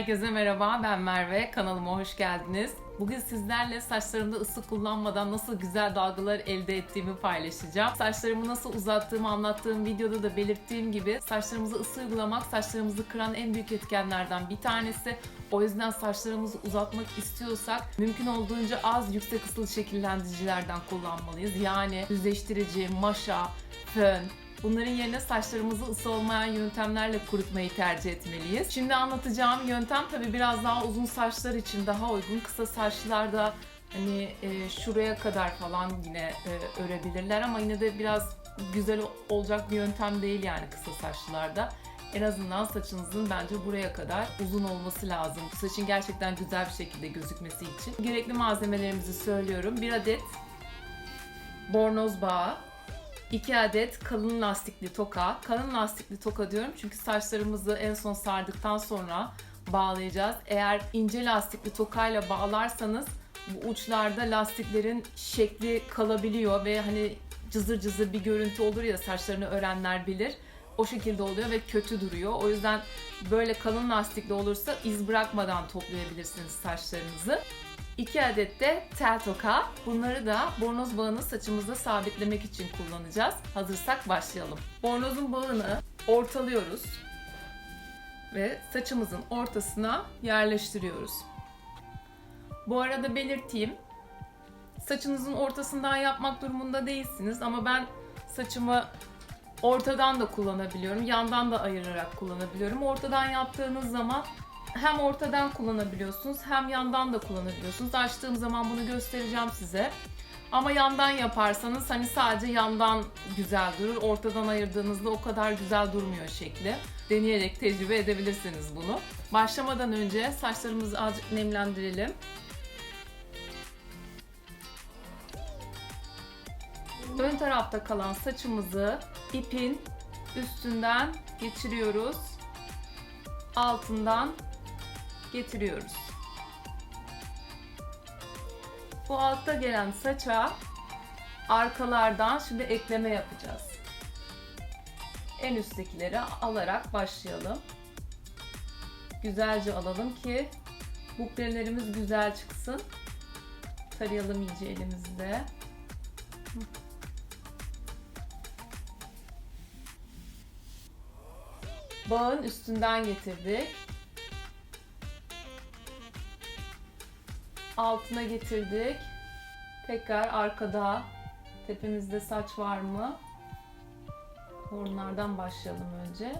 Herkese merhaba, ben Merve. Kanalıma hoş geldiniz. Bugün sizlerle saçlarımda ısı kullanmadan nasıl güzel dalgalar elde ettiğimi paylaşacağım. Saçlarımı nasıl uzattığımı anlattığım videoda da belirttiğim gibi saçlarımıza ısı uygulamak saçlarımızı kıran en büyük etkenlerden bir tanesi. O yüzden saçlarımızı uzatmak istiyorsak mümkün olduğunca az yüksek ısılı şekillendiricilerden kullanmalıyız. Yani düzleştirici, maşa, fön, Bunların yerine saçlarımızı ısı olmayan yöntemlerle kurutmayı tercih etmeliyiz. Şimdi anlatacağım yöntem tabi biraz daha uzun saçlar için daha uygun. Kısa saçlarda hani e, şuraya kadar falan yine e, örebilirler ama yine de biraz güzel olacak bir yöntem değil yani kısa saçlarda. En azından saçınızın bence buraya kadar uzun olması lazım. Saçın gerçekten güzel bir şekilde gözükmesi için. Gerekli malzemelerimizi söylüyorum. Bir adet bornoz bağı, 2 adet kalın lastikli toka. Kalın lastikli toka diyorum çünkü saçlarımızı en son sardıktan sonra bağlayacağız. Eğer ince lastikli tokayla bağlarsanız bu uçlarda lastiklerin şekli kalabiliyor ve hani cızır cızır bir görüntü olur ya saçlarını örenler bilir. O şekilde oluyor ve kötü duruyor. O yüzden böyle kalın lastikli olursa iz bırakmadan toplayabilirsiniz saçlarınızı. 2 adet de tel toka. Bunları da bornoz bağını saçımızda sabitlemek için kullanacağız. Hazırsak başlayalım. Bornozun bağını ortalıyoruz ve saçımızın ortasına yerleştiriyoruz. Bu arada belirteyim. Saçınızın ortasından yapmak durumunda değilsiniz ama ben saçımı ortadan da kullanabiliyorum. Yandan da ayırarak kullanabiliyorum. Ortadan yaptığınız zaman hem ortadan kullanabiliyorsunuz hem yandan da kullanabiliyorsunuz. Açtığım zaman bunu göstereceğim size. Ama yandan yaparsanız hani sadece yandan güzel durur. Ortadan ayırdığınızda o kadar güzel durmuyor şekli. Deneyerek tecrübe edebilirsiniz bunu. Başlamadan önce saçlarımızı azıcık nemlendirelim. Ön tarafta kalan saçımızı ipin üstünden geçiriyoruz. Altından getiriyoruz. Bu altta gelen saça arkalardan şimdi ekleme yapacağız. En üsttekileri alarak başlayalım. Güzelce alalım ki buklelerimiz güzel çıksın. Tarayalım iyice elimizde. Bağın üstünden getirdik. Altına getirdik. Tekrar arkada tepemizde saç var mı? Hornlardan başlayalım önce.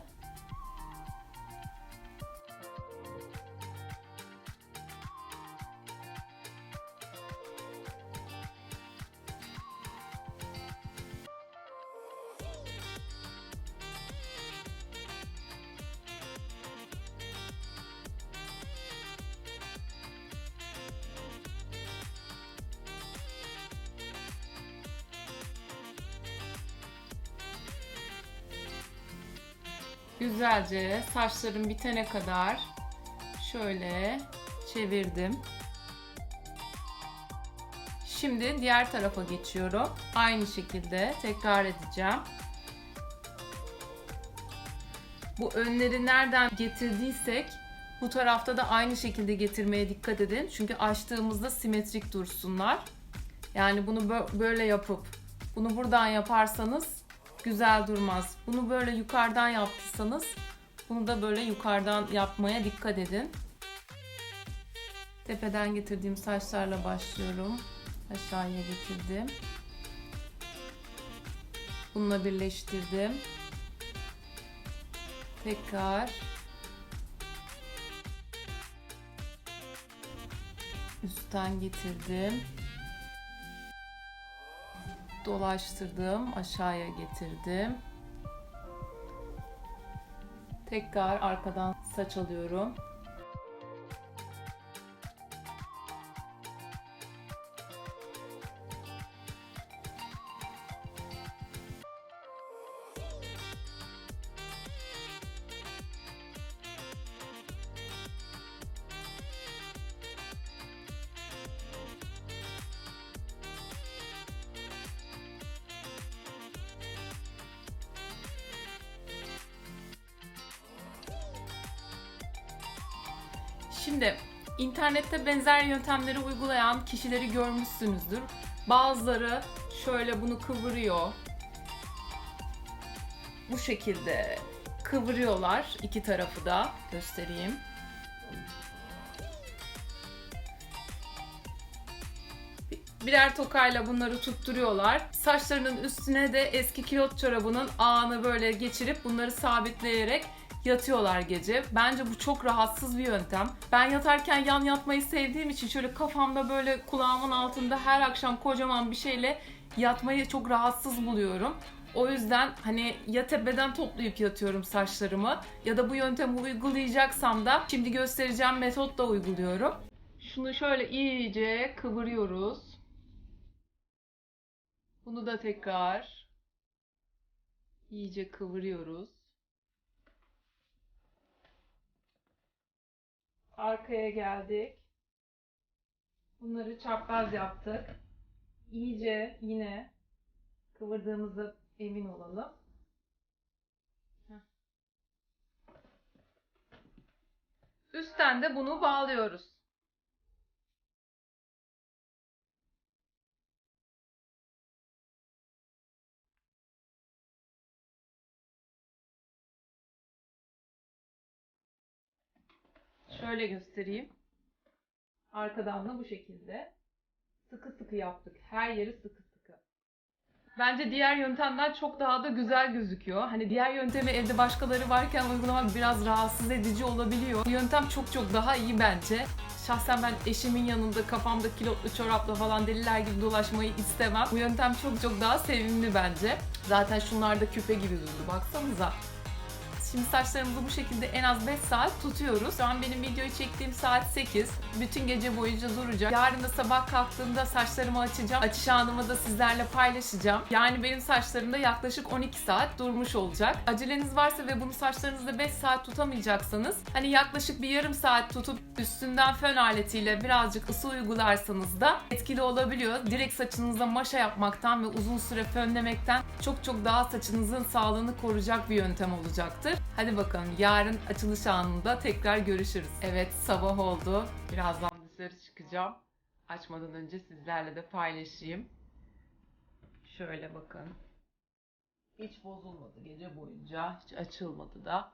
Güzelce saçlarım bitene kadar şöyle çevirdim. Şimdi diğer tarafa geçiyorum. Aynı şekilde tekrar edeceğim. Bu önleri nereden getirdiysek bu tarafta da aynı şekilde getirmeye dikkat edin. Çünkü açtığımızda simetrik dursunlar. Yani bunu böyle yapıp bunu buradan yaparsanız güzel durmaz. Bunu böyle yukarıdan yaptıysanız bunu da böyle yukarıdan yapmaya dikkat edin. Tepeden getirdiğim saçlarla başlıyorum. Aşağıya getirdim. Bununla birleştirdim. Tekrar üstten getirdim dolaştırdım, aşağıya getirdim. Tekrar arkadan saç alıyorum. Şimdi internette benzer yöntemleri uygulayan kişileri görmüşsünüzdür. Bazıları şöyle bunu kıvırıyor. Bu şekilde kıvırıyorlar iki tarafı da. Göstereyim. Birer tokayla bunları tutturuyorlar. Saçlarının üstüne de eski kilot çorabının ağını böyle geçirip bunları sabitleyerek yatıyorlar gece. Bence bu çok rahatsız bir yöntem. Ben yatarken yan yatmayı sevdiğim için şöyle kafamda böyle kulağımın altında her akşam kocaman bir şeyle yatmayı çok rahatsız buluyorum. O yüzden hani ya tepeden toplayıp yatıyorum saçlarımı ya da bu yöntemi uygulayacaksam da şimdi göstereceğim metotla uyguluyorum. Şunu şöyle iyice kıvırıyoruz. Bunu da tekrar iyice kıvırıyoruz. Arkaya geldik. Bunları çapraz yaptık. İyice yine kıvırdığımızda emin olalım. Üstten de bunu bağlıyoruz. Şöyle göstereyim. Arkadan da bu şekilde. Sıkı sıkı yaptık. Her yeri sıkı sıkı. Bence diğer yöntemler çok daha da güzel gözüküyor. Hani diğer yöntemi evde başkaları varken uygulamak biraz rahatsız edici olabiliyor. Bu yöntem çok çok daha iyi bence. Şahsen ben eşimin yanında kafamda kilotlu çorapla falan deliler gibi dolaşmayı istemem. Bu yöntem çok çok daha sevimli bence. Zaten şunlar da küpe gibi durdu baksanıza. Şimdi saçlarımızı bu şekilde en az 5 saat tutuyoruz. Şu an benim videoyu çektiğim saat 8. Bütün gece boyunca duracak. Yarın da sabah kalktığımda saçlarımı açacağım. Açış anımı da sizlerle paylaşacağım. Yani benim saçlarımda yaklaşık 12 saat durmuş olacak. Aceleniz varsa ve bunu saçlarınızda 5 saat tutamayacaksanız hani yaklaşık bir yarım saat tutup üstünden fön aletiyle birazcık ısı uygularsanız da etkili olabiliyor. Direkt saçınıza maşa yapmaktan ve uzun süre fönlemekten çok çok daha saçınızın sağlığını koruyacak bir yöntem olacaktır. Hadi bakalım yarın açılış anında tekrar görüşürüz. Evet sabah oldu. Birazdan dışarı çıkacağım. Açmadan önce sizlerle de paylaşayım. Şöyle bakın. Hiç bozulmadı gece boyunca. Hiç açılmadı da.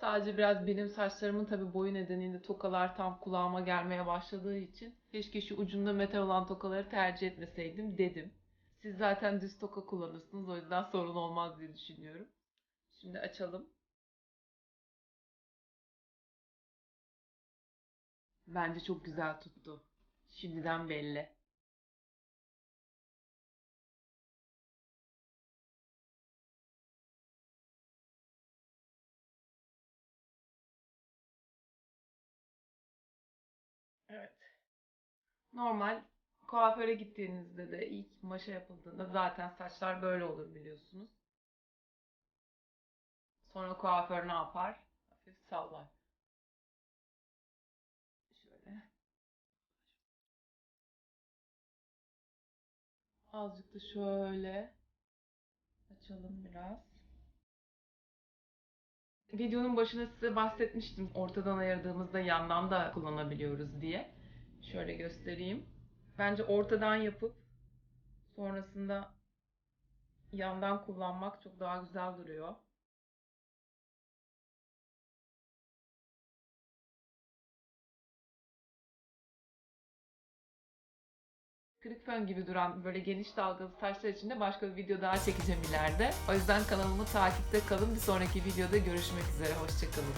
Sadece biraz benim saçlarımın tabi boyu nedeniyle tokalar tam kulağıma gelmeye başladığı için keşke şu ucunda metal olan tokaları tercih etmeseydim dedim. Siz zaten düz toka kullanırsınız o yüzden sorun olmaz diye düşünüyorum. Şimdi açalım. Bence çok güzel tuttu. Şimdiden belli. Evet. Normal kuaföre gittiğinizde de ilk maşa yapıldığında zaten saçlar böyle olur biliyorsunuz. Sonra kuaför ne yapar? Hafif sallar. Şöyle. Azıcık da şöyle açalım biraz. Videonun başında size bahsetmiştim. Ortadan ayırdığımızda yandan da kullanabiliyoruz diye. Şöyle göstereyim. Bence ortadan yapıp sonrasında yandan kullanmak çok daha güzel duruyor. Kırık fön gibi duran böyle geniş dalgalı saçlar için de başka bir video daha çekeceğim ileride. O yüzden kanalımı takipte kalın. Bir sonraki videoda görüşmek üzere. Hoşçakalın.